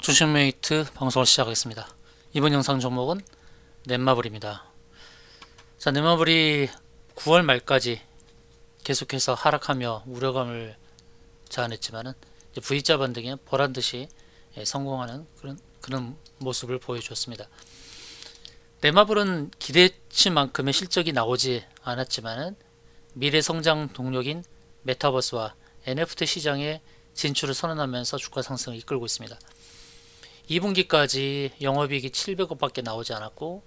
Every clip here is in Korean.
주식메이트 방송을 시작하겠습니다. 이번 영상 종목은 넷마블입니다. 자, 넷마블이 9월 말까지 계속해서 하락하며 우려감을 자아냈지만은 V자 반등에 보란 듯이 예, 성공하는 그런 그런 모습을 보여주었습니다. 넷마블은 기대치만큼의 실적이 나오지 않았지만은 미래 성장 동력인 메타버스와 NFT 시장에 진출을 선언하면서 주가 상승을 이끌고 있습니다. 2분기까지 영업이익이 700억 밖에 나오지 않았고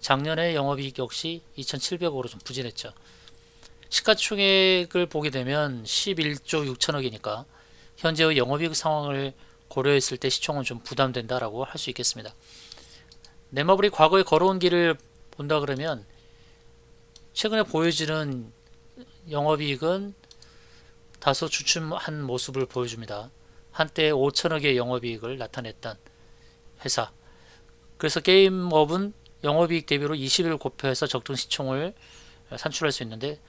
작년에 영업이익 역시 2,700억으로 좀 부진했죠. 시가총액을 보게 되면 11조 6천억이니까 현재의 영업이익 상황을 고려했을 때 시총은 좀 부담된다라고 할 수 있겠습니다. 네마블이 과거에 걸어온 길을 본다 그러면 최근에 보여지는 영업이익은 다소 주춤한 모습을 보여줍니다. 한때 5천억의 영업이익을 나타냈던 회사. 그래서 게임업은 영업이익 대비로 20을 곱해서 적정 시총을 산출할 수 있는데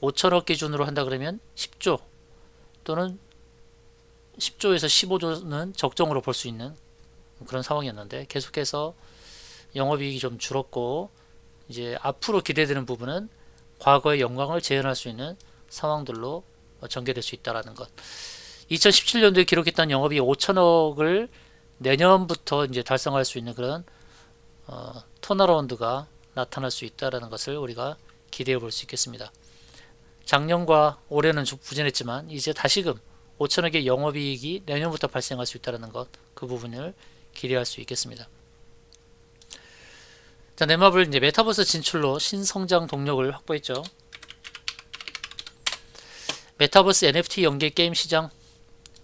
5천억 기준으로 한다 그러면 10조 또는 10조에서 15조는 적정으로 볼 수 있는 그런 상황이었는데 계속해서 영업이익이 좀 줄었고 이제 앞으로 기대되는 부분은 과거의 영광을 재현할 수 있는 상황들로 전개될 수 있다라는 것. 2017년도에 기록했던 영업이 5천억을 내년부터 이제 달성할 수 있는 그런 어, 턴어라운드가 나타날 수 있다라는 것을 우리가 기대해 볼 수 있겠습니다. 작년과 올해는 좀 부진했지만 이제 다시금 5천억의 영업이익이 내년부터 발생할 수 있다는 것, 그 부분을 기대할 수 있겠습니다. 자, 넷마블 이제 메타버스 진출로 신성장 동력을 확보했죠. 메타버스 NFT 연계 게임 시장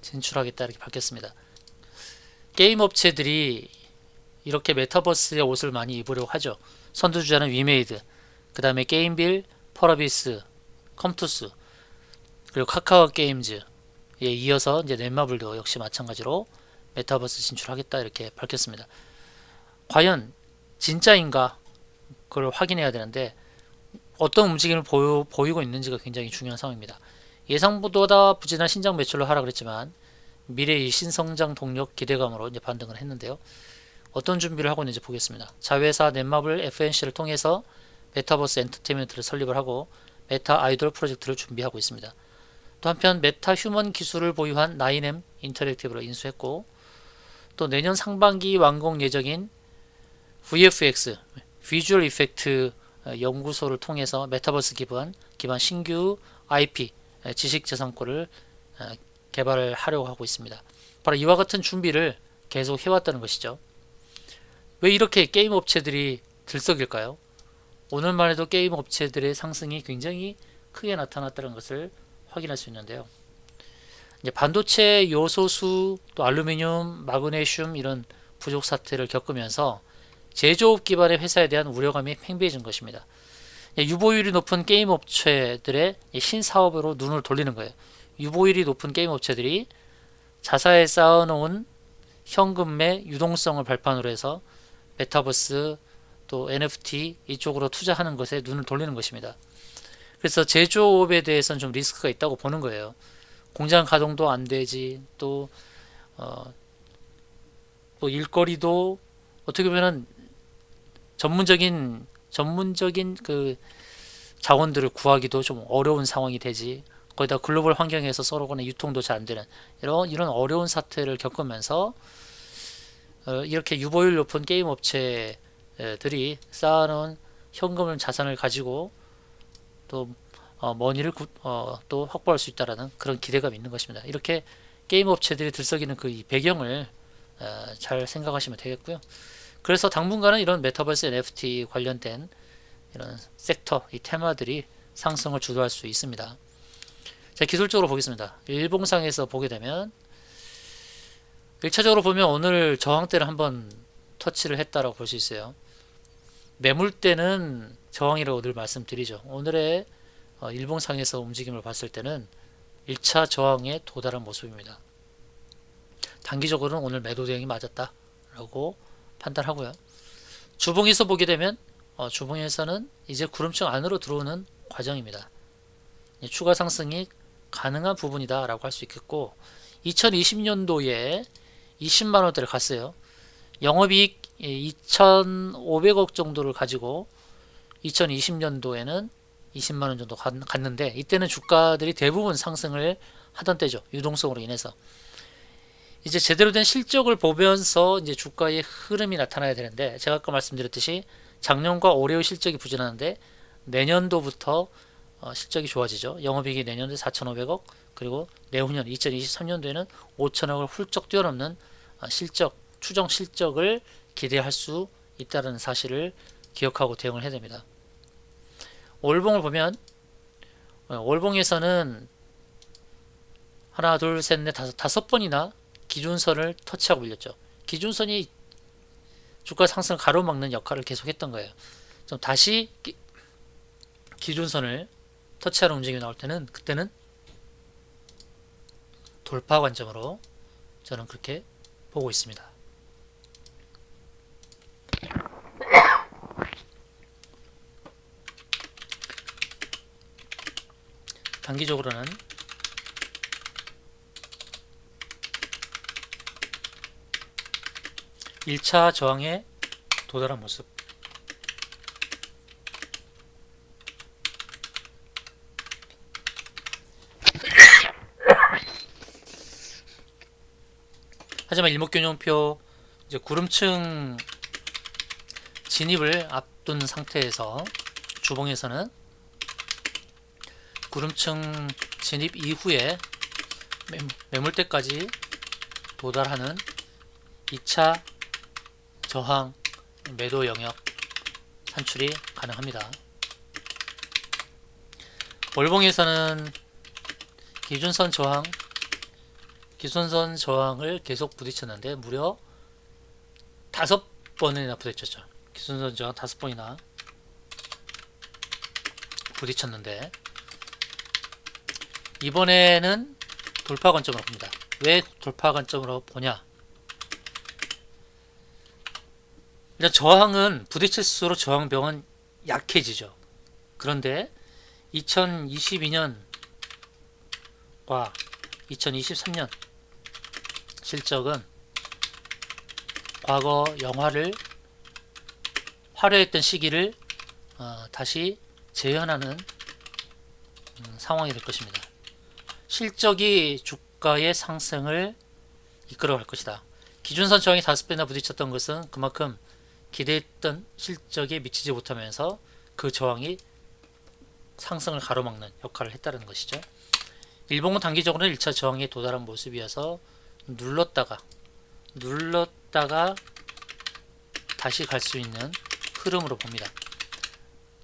진출하겠다 이렇게 밝혔습니다. 게임 업체들이 이렇게 메타버스의 옷을 많이 입으려고 하죠. 선두주자는 위메이드, 그 다음에 게임빌, 펄어비스, 컴투스, 그리고 카카오 게임즈에 이어서 이제 넷마블도 역시 마찬가지로 메타버스 진출하겠다 이렇게 밝혔습니다. 과연 진짜인가 그걸 확인해야 되는데 어떤 움직임을 보이고 있는지가 굉장히 중요한 상황입니다. 예상보다 부진한 신장 매출로 하락을 했지만 미래의 신성장 동력 기대감으로 이제 반등을 했는데요. 어떤 준비를 하고 있는지 보겠습니다. 자회사 넷마블 FNC를 통해서 메타버스 엔터테인먼트를 설립을 하고 메타 아이돌 프로젝트를 준비하고 있습니다. 또 한편 메타 휴먼 기술을 보유한 나인엠 인터랙티브를 인수했고 또 내년 상반기 완공 예정인 VFX 비주얼 이펙트 연구소를 통해서 메타버스 기반 기반 신규 IP 지식 재산권을 개발을 하려고 하고 있습니다. 바로 이와 같은 준비를 계속 해왔다는 것이죠. 왜 이렇게 게임 업체들이 들썩일까요? 오늘만 해도 게임 업체들의 상승이 굉장히 크게 나타났다는 것을 확인할 수 있는데요. 이제 반도체 요소수, 또 알루미늄, 마그네슘 이런 부족 사태를 겪으면서 제조업 기반의 회사에 대한 우려감이 팽배해진 것입니다. 유보율이 높은 게임 업체들의 신사업으로 눈을 돌리는 거예요. 유보율이 높은 게임 업체들이 자사에 쌓아놓은 현금의 유동성을 발판으로 해서 메타버스 또 NFT 이쪽으로 투자하는 것에 눈을 돌리는 것입니다. 그래서 제조업에 대해서는 좀 리스크가 있다고 보는 거예요. 공장 가동도 안 되지 또 어, 또 일거리도 어떻게 보면은 전문적인 전문적인 그 자원들을 구하기도 좀 어려운 상황이 되지. 거기다 글로벌 환경에서 서로 간에 유통도 잘 안 되는 이런 이런 어려운 사태를 겪으면서 어, 이렇게 유보율 높은 게임 업체들이 쌓아놓은 현금을 자산을 가지고 또 어, 머니를 구, 어, 또 확보할 수 있다라는 그런 기대감이 있는 것입니다. 이렇게 게임 업체들이 들썩이는 그 배경을 어, 잘 생각하시면 되겠고요. 그래서 당분간은 이런 메타버스 NFT 관련된 이런 섹터, 이 테마들이 상승을 주도할 수 있습니다. 자, 기술적으로 보겠습니다. 일봉상에서 보게 되면 1차적으로 보면 오늘 저항대를 한번 터치를 했다라고 볼 수 있어요. 매물대는 저항이라고 늘 말씀드리죠. 오늘의 어, 일봉상에서 움직임을 봤을 때는 1차 저항에 도달한 모습입니다. 단기적으로는 오늘 매도 대응이 맞았다라고 판단하고요. 주봉에서 보게 되면 어, 주봉에서는 이제 구름층 안으로 들어오는 과정입니다. 추가 상승이 가능한 부분이다라고 할 수 있겠고 2020년도에 20만 원대를 갔어요. 영업이익 2,500억 정도를 가지고 2020년도에는 20만 원 정도 갔- 갔는데 이때는 주가들이 대부분 상승을 하던 때죠. 유동성으로 인해서. 이제 제대로 된 실적을 보면서 이제 주가의 흐름이 나타나야 되는데 제가 아까 말씀드렸듯이 작년과 올해의 실적이 부진하는데 내년도부터 어, 실적이 좋아지죠. 영업이익이 내년도에 4,500억 그리고 내후년 2023년도에는 5천억을 훌쩍 뛰어넘는 아, 실적 추정 실적을 기대할 수 있다는 사실을 기억하고 대응을 해야 됩니다. 월봉을 보면 어, 월봉에서는 하나 둘 셋 넷 다섯 다섯 번이나 기준선을 터치하고 밀렸죠. 기준선이 주가 상승을 가로막는 역할을 계속했던 거예요. 좀 다시 기, 기준선을 터치하는 움직임이 나올 때는 그때는 돌파 관점으로 저는 그렇게 보고 있습니다. 단기적으로는 일차 저항에 도달한 모습 하지만 일목균형표 이제 구름층 진입을 앞둔 상태에서 주봉에서는 구름층 진입 이후에 매- 매물대까지 도달하는 2차 저항 매도 영역 산출이 가능합니다. 월봉에서는 기준선 저항 기준선 저항을 계속 부딪혔는데 무려 다섯 번이나 부딪혔죠. 기준선 저항 다섯 번이나 부딪혔는데 이번에는 돌파 관점으로 봅니다. 왜 돌파 관점으로 보냐? 일단 저항은 부딪힐수록 저항병은 약해지죠. 그런데 2022년과 2023년 실적은 과거 영화를 화려했던 시기를 어, 다시 재현하는 음, 상황이 될 것입니다. 실적이 주가의 상승을 이끌어갈 것이다. 기준선 저항이 다섯 배나 부딪혔던 것은 그만큼 기대했던 실적에 미치지 못하면서 그 저항이 상승을 가로막는 역할을 했다는 것이죠. 일본은 단기적으로는 1차 저항에 도달한 모습이어서 눌렀다가 눌렀다가 다시 갈 수 있는 흐름으로 봅니다.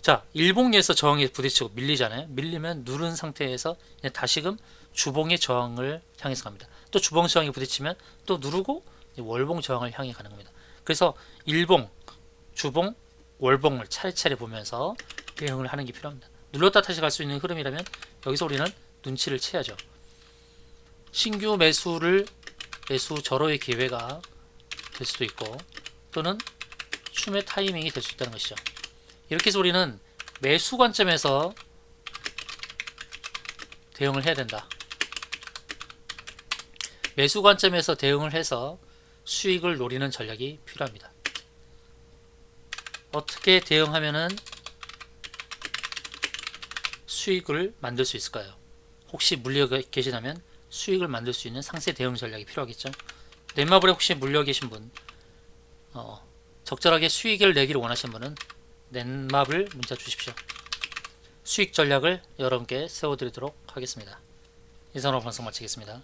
자, 일봉에서 저항에 부딪히고 밀리잖아요. 밀리면 누른 상태에서 다시금 주봉의 저항을 향해서 갑니다. 또 주봉 저항에 부딪히면 또 누르고 월봉 저항을 향해 가는 겁니다. 그래서 일봉, 주봉, 월봉을 차례차례 보면서 대응을 하는 게 필요합니다. 눌렀다 다시 갈 수 있는 흐름이라면 여기서 우리는 눈치를 채야죠. 신규 매수를 매수 절호의 기회가 될 수도 있고 또는 춤의 타이밍이 될 수 있다는 것이죠. 이렇게 해서 우리는 매수 관점에서 대응을 해야 된다. 매수 관점에서 대응을 해서 수익을 노리는 전략이 필요합니다. 어떻게 대응하면은 수익을 만들 수 있을까요? 혹시 물려 계시다면 수익을 만들 수 있는 상세 대응 전략이 필요하겠죠. 넷마블에 혹시 물려 계신 분, 어, 적절하게 수익을 내기를 원하시는 분은 넷마블 문자 주십시오. 수익 전략을 여러분께 세워드리도록 하겠습니다. 이상으로 방송 마치겠습니다.